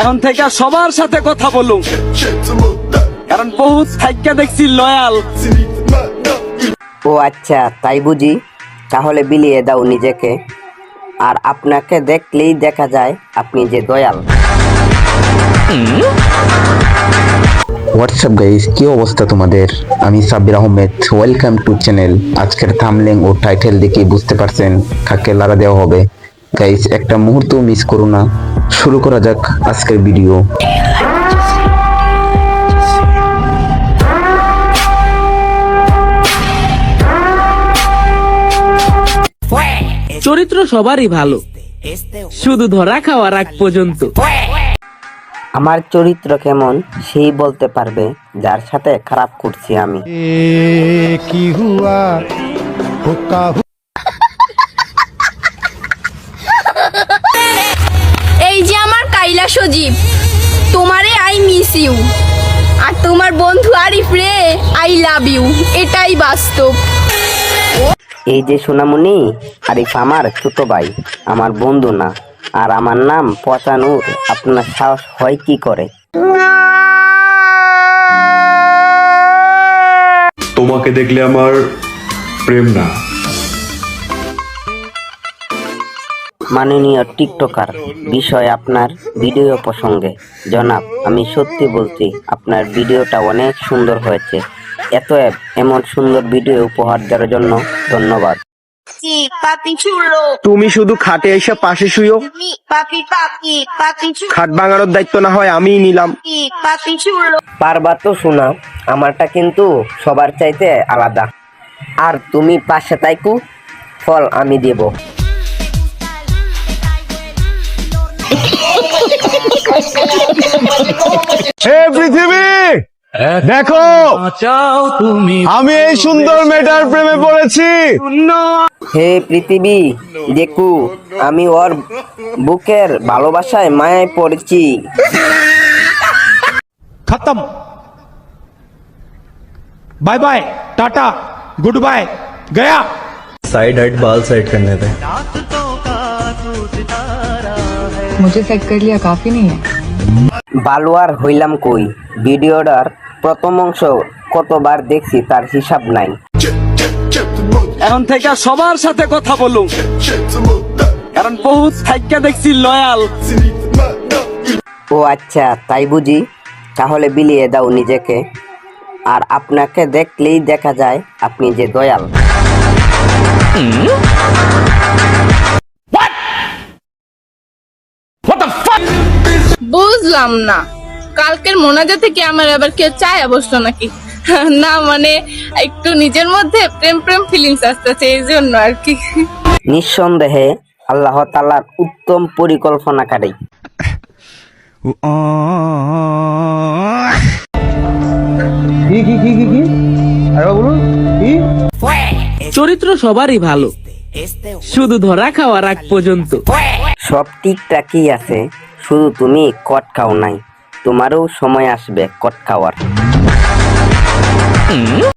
এখন থেকে সবার সাথে কথা বলুন। কারণ বহুত থাইকা দেখছি লয়াল ও আচ্ছা তাই বুঝি? তাহলে বিলিয়ে দাও নিজেকে। আর আপনাকে দেখলেই দেখা যায় আপনি যে দয়াল। হোয়াটসঅ্যাপ গাইস কি অবস্থা তোমাদের? আমি Sabbir Ahmed welcome to channel. আজকের থামলেং ও টাইটেল দেখে বুঝতে পারছেন কাকে লারা দেওয়া হবে। গাইস একটা মুহূর্ত মিস করো না। শুরু করা যাক আজকের ভিডিও চরিত্র সবারই ভালো। শুধু ধরা খাওয়ার আগ পর্যন্ত। আমার চরিত্র কেমন সেই বলতে পারবে যার সাথে খারাপ করছি আমি। কি হুয়া কাইলা সজীব তোমারে আই মিস ইউ আর তোমার বন্ধু আরিফ রে আই লাভ ইউ এটাই বাস্তব। এই যে সোনামণি আরিফ আমার ছোট ভাই আমার বন্ধু না। আর আমার নাম পচানুর আপনার সাহস হয় কি করে? তোমাকে দেখলে আমার প্রেম না। মাননীয় টিকটকার বিষয় আপনার ভিডিও প্রসঙ্গে। জনাব আমি সত্যি বলছি আপনার ভিডিওটা অনেক সুন্দর হয়েছে। এত এমন সুন্দর ভিডিও উপহার দেওয়ার জন্য ধন্যবাদ। তুমি শুধু খাটে এসে পাশে chulo, খাট ভাঙানোর দায়িত্ব না হয় আমিই নিলাম। পারবা তো শোনা আমারটা কিন্তু সবার চাইতে আলাদা। আর তুমি পাশে তাইকু ফল আমি দেব। হে পৃথিবী দেখো চাও তুমি আমি এই সুন্দর মেয়েটার প্রেমে পড়েছি হে পৃথিবী দেখু আমি ওর বুকের ভালোবাসায় মায়ায় পড়েছি खत्म bye bye tata goodbye गया साइड हट बाल सेट करने थे মুঝে সেট কর লিয়া কাফি নেই বালুয়ার হইলাম কই? ভিডিওটার প্রথম অংশ কতবার দেখছি তার হিসাব নাই। এখন থেকে সবার সাথে কথা বলুন। কারণ বহুত থাইকা দেখছি লয়াল। ও আচ্ছা তাই বুঝি? তাহলে বিলিয়ে দাও নিজেকে। আর আপনাকে দেখলেই দেখা যায় আপনি যে দয়াল। বুঝলাম না। কালকের মোনাজা থেকে আমার আবার কেউ চায় বসল নাকি? না মানে একটু নিজের মধ্যে প্রেম প্রেম ফিলিংস আসতেছে এই জন্য আর কি। নিঃসন্দেহে আল্লাহ তালার উত্তম পরিকল্পনাকারী। চরিত্র সবারই ভালো। শুধু ধরা খাওয়ার আগ পর্যন্ত। সব ঠিকঠাকই আছে শুধু তুমি কট খাও নাই তোমারও সময় আসবে কট খাওয়ার।